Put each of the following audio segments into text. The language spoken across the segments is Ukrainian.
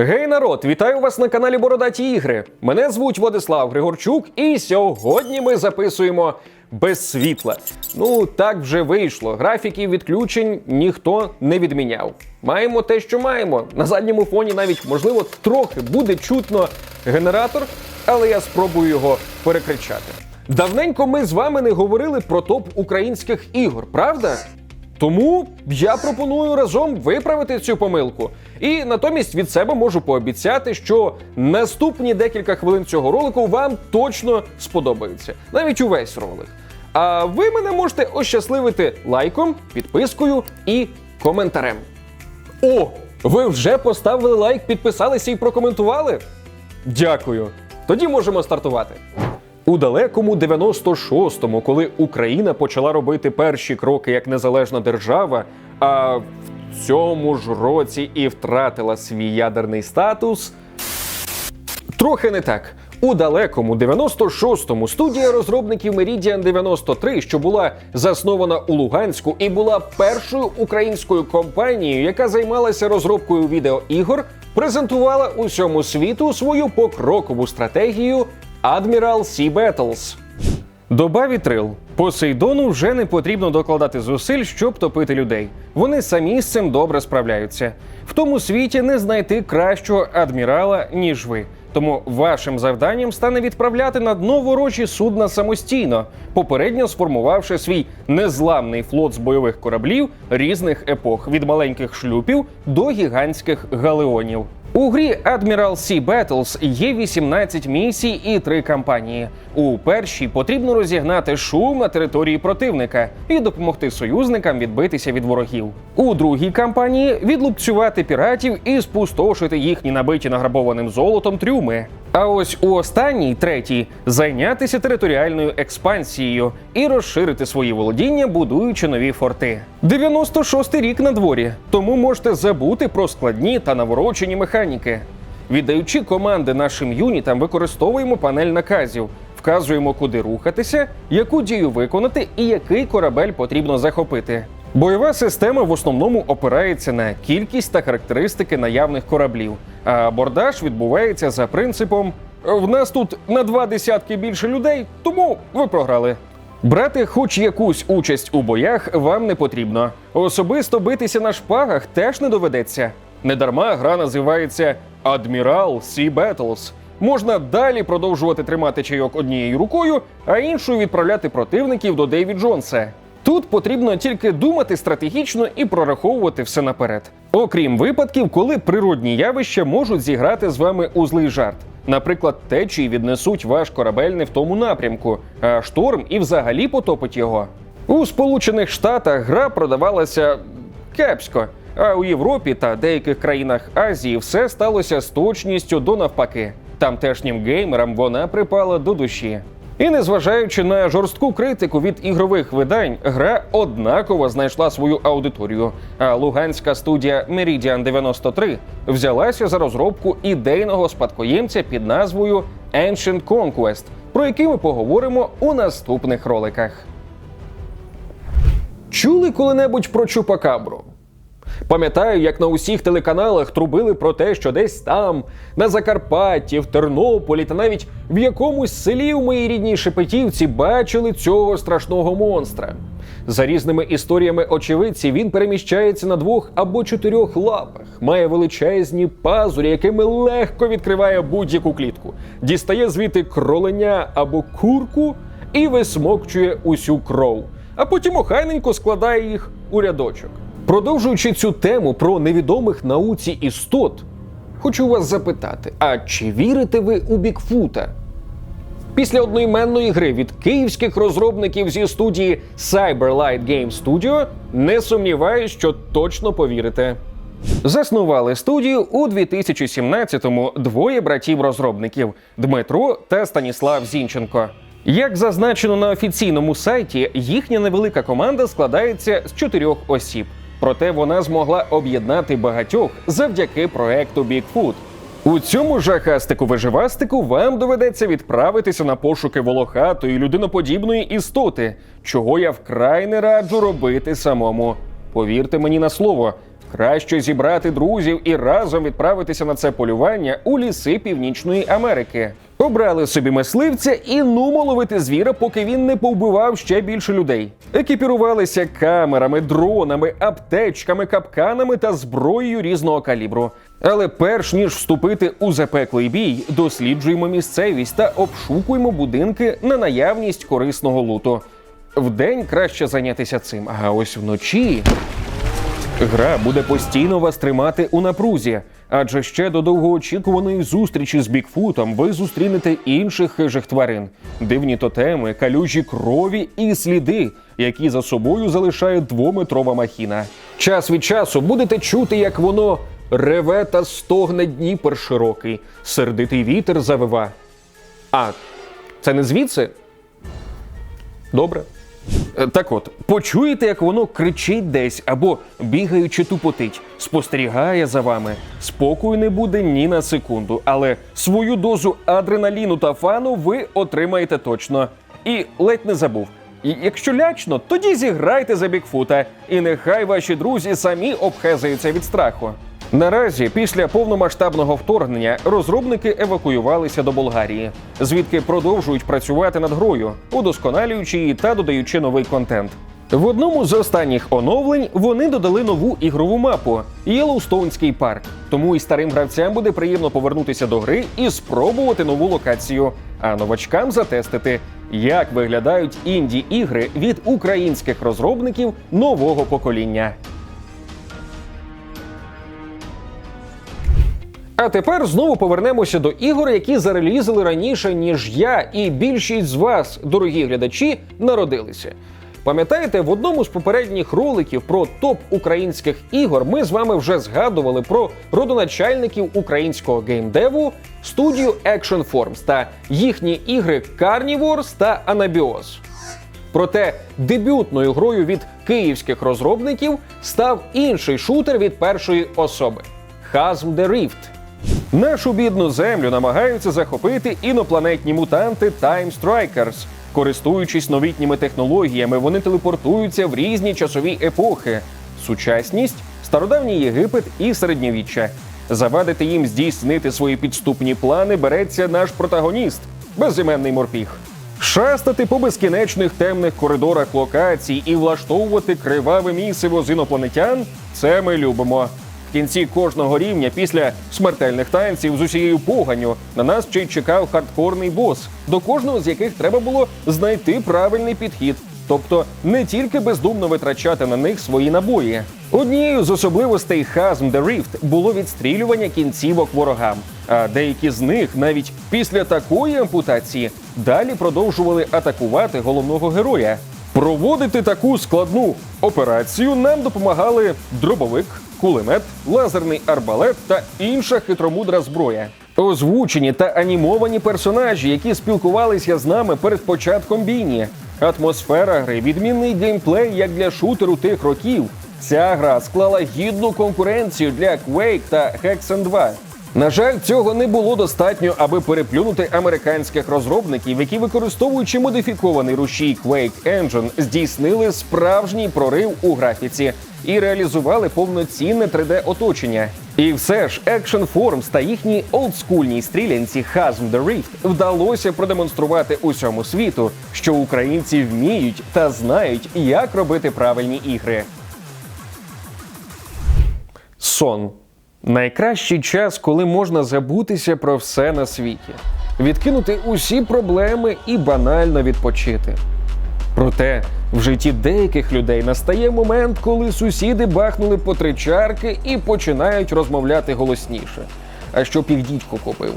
Гей, народ, вітаю вас на каналі Бородаті Ігри. Мене звуть Владислав Григорчук, і сьогодні ми записуємо без світла. Ну так вже вийшло. Графіків відключень ніхто не відміняв. Маємо те, що маємо. На задньому фоні навіть можливо трохи буде чутно генератор, але я спробую його перекричати. Давненько ми з вами не говорили про топ українських ігор, правда? Тому я пропоную разом виправити цю помилку. І натомість від себе можу пообіцяти, що наступні декілька хвилин цього ролику вам точно сподобаються. Навіть увесь ролик. А ви мене можете ощасливити лайком, підпискою і коментарем. О, ви вже поставили лайк, підписалися і прокоментували? Дякую. Тоді можемо стартувати. У далекому 96-му, коли Україна почала робити перші кроки як незалежна держава, а в цьому ж році і втратила свій ядерний статус. Трохи не так. У далекому 96-му студія розробників Meridian 93, що була заснована у Луганську і була першою українською компанією, яка займалася розробкою відеоігор, презентувала усьому світу свою покрокову стратегію Admiral Sea Battles. Доба вітрил. Посейдону вже не потрібно докладати зусиль, щоб топити людей. Вони самі з цим добре справляються. В тому світі не знайти кращого адмірала, ніж ви. Тому вашим завданням стане відправляти на дно ворожі судна самостійно, попередньо сформувавши свій незламний флот з бойових кораблів різних епох від маленьких шлюпів до гігантських галеонів. У грі Admiral Sea Battles є 18 місій і 3 кампанії. У першій потрібно розігнати шум на території противника і допомогти союзникам відбитися від ворогів. У другій кампанії відлупцювати піратів і спустошити їхні набиті награбованим золотом трюми. А ось у останній третій зайнятися територіальною експансією і розширити свої володіння, будуючи нові форти. 96-й рік на дворі, тому можете забути про складні та наворочені механіки. Віддаючи команди нашим юнітам, використовуємо панель наказів, вказуємо, куди рухатися, яку дію виконати і який корабель потрібно захопити. Бойова система в основному опирається на кількість та характеристики наявних кораблів, а абордаж відбувається за принципом: в нас тут на два десятки більше людей, тому ви програли. Брати хоч якусь участь у боях вам не потрібно. Особисто битися на шпагах теж не доведеться. Недарма гра називається Admiral Sea Battles. Можна далі продовжувати тримати чайок однією рукою, а іншою відправляти противників до Дейві Джонса. Тут потрібно тільки думати стратегічно і прораховувати все наперед. Окрім випадків, коли природні явища можуть зіграти з вами у злий жарт. Наприклад, течії віднесуть ваш корабель не в тому напрямку, а шторм і взагалі потопить його. У Сполучених Штатах гра продавалася кепсько, а у Європі та деяких країнах Азії все сталося з точністю до навпаки. Тамтешнім геймерам вона припала до душі. І незважаючи на жорстку критику від ігрових видань, гра однаково знайшла свою аудиторію. А луганська студія Meridian 93 взялася за розробку ідейного спадкоємця під назвою Ancient Conquest, про який ми поговоримо у наступних роликах. Чули коли-небудь про Чупакабру? Пам'ятаю, як на усіх телеканалах трубили про те, що десь там, на Закарпатті, в Тернополі та навіть в якомусь селі у моїй рідній Шепетівці бачили цього страшного монстра. За різними історіями очевидці він переміщається на двох або чотирьох лапах, має величезні пазурі, якими легко відкриває будь-яку клітку, дістає звідти кроленя або курку і висмокчує усю кров, а потім охайненько складає їх у рядочок. Продовжуючи цю тему про невідомих науці істот, хочу вас запитати: а чи вірите ви у Бікфута? Після одноіменної гри від київських розробників зі студії Cyberlight Game Studio не сумніваюсь, що точно повірите. Заснували студію у 2017-му двоє братів-розробників Дмитро та Станіслав Зінченко. Як зазначено на офіційному сайті, їхня невелика команда складається з чотирьох осіб. Проте вона змогла об'єднати багатьох завдяки проекту Бікфут. У цьому жахастику виживастику вам доведеться відправитися на пошуки волохатої людиноподібної істоти, чого я вкрай не раджу робити самому. Повірте мені на слово, Краще зібрати друзів і разом відправитися на це полювання у ліси Північної Америки. Обрали собі мисливця і нумо ловити звіра, поки він не повбивав ще більше людей. Екіпірувалися камерами, дронами, аптечками, капканами та зброєю різного калібру. Але перш ніж вступити у запеклий бій, досліджуємо місцевість та обшукуємо будинки на наявність корисного луту. Вдень краще зайнятися цим, а ось вночі. Гра буде постійно вас тримати у напрузі, адже ще до довгоочікуваної зустрічі з Бікфутом ви зустрінете інших хижих тварин, дивні тотеми, калюжі крові і сліди, які за собою залишає двометрова махіна. Час від часу будете чути, як воно реве та стогне Дніпер широкий, сердитий вітер завива. А це не звідси? Добре. Е, Так от, почуєте, як воно кричить десь або бігаючи тупотить, спостерігає за вами. Спокою не буде ні на секунду, але свою дозу адреналіну та фану ви отримаєте точно. І ледь не забув. І якщо лячно, тоді зіграйте за Бікфута, і нехай ваші друзі самі обхезаються від страху. Наразі, після повномасштабного вторгнення, розробники евакуювалися до Болгарії, звідки продовжують працювати над грою, удосконалюючи її та додаючи новий контент. В одному з останніх оновлень вони додали нову ігрову мапу Єлоустоунський парк. Тому і старим гравцям буде приємно повернутися до гри і спробувати нову локацію, а новачкам затестити, як виглядають інді ігри від українських розробників нового покоління. А тепер знову повернемося до ігор, які зарелізили раніше, ніж я і більшість з вас, дорогі глядачі, народилися. Пам'ятаєте, в одному з попередніх роликів про топ українських ігор ми з вами вже згадували про родоначальників українського геймдеву студію Action Forms та їхні ігри Carnivores та Anabios. Проте дебютною грою від київських розробників став інший шутер від першої особи the Rift. Нашу бідну землю намагаються захопити інопланетні мутанти Time Strikers. Користуючись новітніми технологіями, вони телепортуються в різні часові епохи: сучасність, стародавній Єгипет і середньовіччя. Завадити їм здійснити свої підступні плани береться наш протагоніст, безіменний морпіг. Шастати по безкінечних темних коридорах локацій і влаштовувати криваве місиво з інопланетян це ми любимо. В кінці кожного рівня після смертельних танців з усією поганню на нас ще й чекав хардкорний бос, до кожного з яких треба було знайти правильний підхід. Тобто не тільки бездумно витрачати на них свої набої. Однією з особливостей Chasm The Rift було відстрілювання кінцівок ворогам, а деякі з них навіть після такої ампутації далі продовжували атакувати головного героя. Проводити таку складну операцію нам допомагали дробовик, кулемет, лазерний арбалет та інша хитромудра зброя. Озвучені та анімовані персонажі, які спілкувалися з нами перед початком бійні. Атмосфера гри, відмінний геймплей як для шутеру тих років. Ця гра склала гідну конкуренцію для Quake та Hexen 2. На жаль, цього не було достатньо, аби переплюнути американських розробників, які, використовуючи модифікований рушій Quake Engine, здійснили справжній прорив у графіці і реалізували повноцінне 3D-оточення. І все ж Action Forms та їхній олдскульній стрілянці Chasm The Rift вдалося продемонструвати усьому світу, що українці вміють та знають, як робити правильні ігри. Сон. Найкращий час, коли можна забутися про все на світі, відкинути усі проблеми і банально відпочити. Проте в житті деяких людей настає момент, коли сусіди бахнули по три чарки і починають розмовляти голосніше. А щоб їх дідько купив,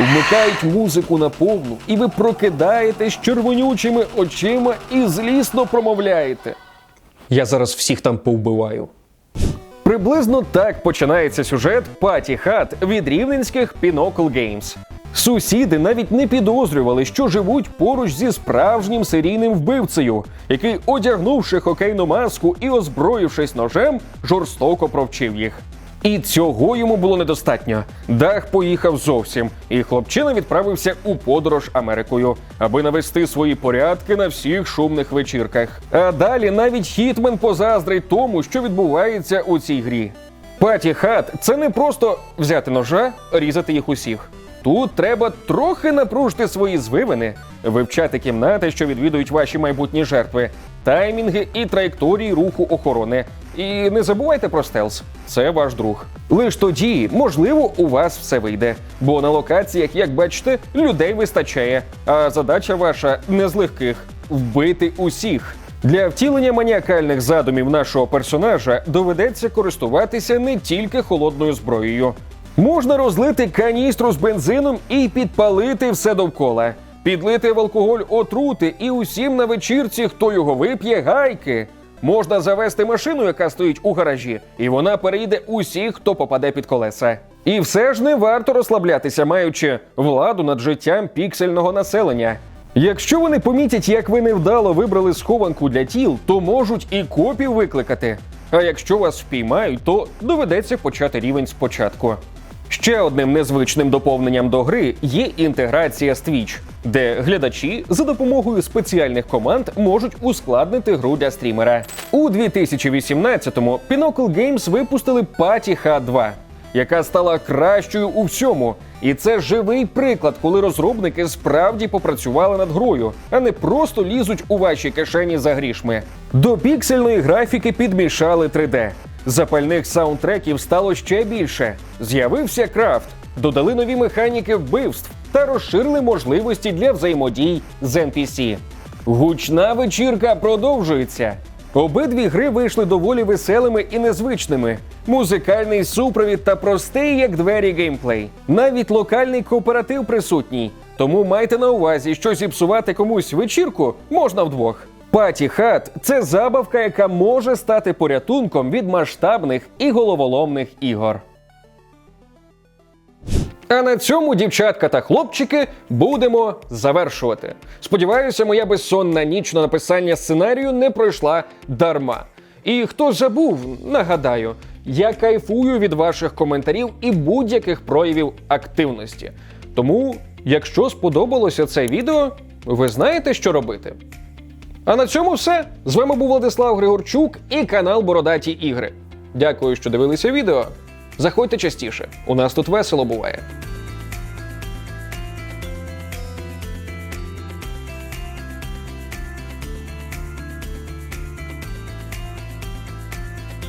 вмикають музику на повну, і ви прокидаєтесь червонючими очима і злісно промовляєте. Я зараз всіх там повбиваю. Приблизно так починається сюжет Паті Хат від рівненських Pinnacle Games. Сусіди навіть не підозрювали, що живуть поруч зі справжнім серійним вбивцею, який, одягнувши хокейну маску і озброївшись ножем, жорстоко провчив їх. І цього йому було недостатньо. Дах поїхав зовсім, і хлопчина відправився у подорож Америкою, аби навести свої порядки на всіх шумних вечірках. А далі навіть Хітмен позаздрить тому, що відбувається у цій грі. Паті хат це не просто взяти ножа, різати їх усіх. Тут треба трохи напружити свої звивини, вивчати кімнати, що відвідують ваші майбутні жертви, таймінги і траєкторії руху охорони. І не забувайте про стелс, це ваш друг. Лиш тоді, можливо, у вас все вийде. Бо на локаціях, як бачите, людей вистачає. А задача ваша не з легких вбити усіх. Для втілення маніакальних задумів нашого персонажа доведеться користуватися не тільки холодною зброєю. Можна розлити каністру з бензином і підпалити все довкола, підлити в алкоголь отрути і усім на вечірці, хто його вип'є, гайки. Можна завести машину, яка стоїть у гаражі, і вона переїде усіх, хто попаде під колеса. І все ж не варто розслаблятися, маючи владу над життям піксельного населення. Якщо вони помітять, як ви невдало вибрали схованку для тіл, то можуть і копів викликати. А якщо вас впіймають, то доведеться почати рівень спочатку. Ще одним незвичним доповненням до гри є інтеграція з Twitch, де глядачі за допомогою спеціальних команд можуть ускладнити гру для стрімера. У 2018-му Pinnacle Games випустили Party H2, яка стала кращою у всьому. І це живий приклад, коли розробники справді попрацювали над грою, а не просто лізуть у ваші кишені за грішми. До піксельної графіки підмішали 3D. Запальних саундтреків стало ще більше. З'явився крафт, додали нові механіки вбивств та розширили можливості для взаємодій з NPC. Гучна вечірка продовжується. Обидві гри вийшли доволі веселими і незвичними. Музикальний супровід та простий, як двері геймплей. Навіть локальний кооператив присутній. Тому майте на увазі, що зіпсувати комусь вечірку можна вдвох. Паті хат це забавка, яка може стати порятунком від масштабних і головоломних ігор. А на цьому, дівчатка та хлопчики, будемо завершувати. Сподіваюся, моя безсонна ніч на написання сценарію не пройшла дарма. І хто забув, нагадаю, я кайфую від ваших коментарів і будь-яких проявів активності. Тому, якщо сподобалося це відео, ви знаєте, що робити. А на цьому все. З вами був Владислав Григорчук і канал Бородаті Ігри. Дякую, що дивилися відео. Заходьте частіше. У нас тут весело буває.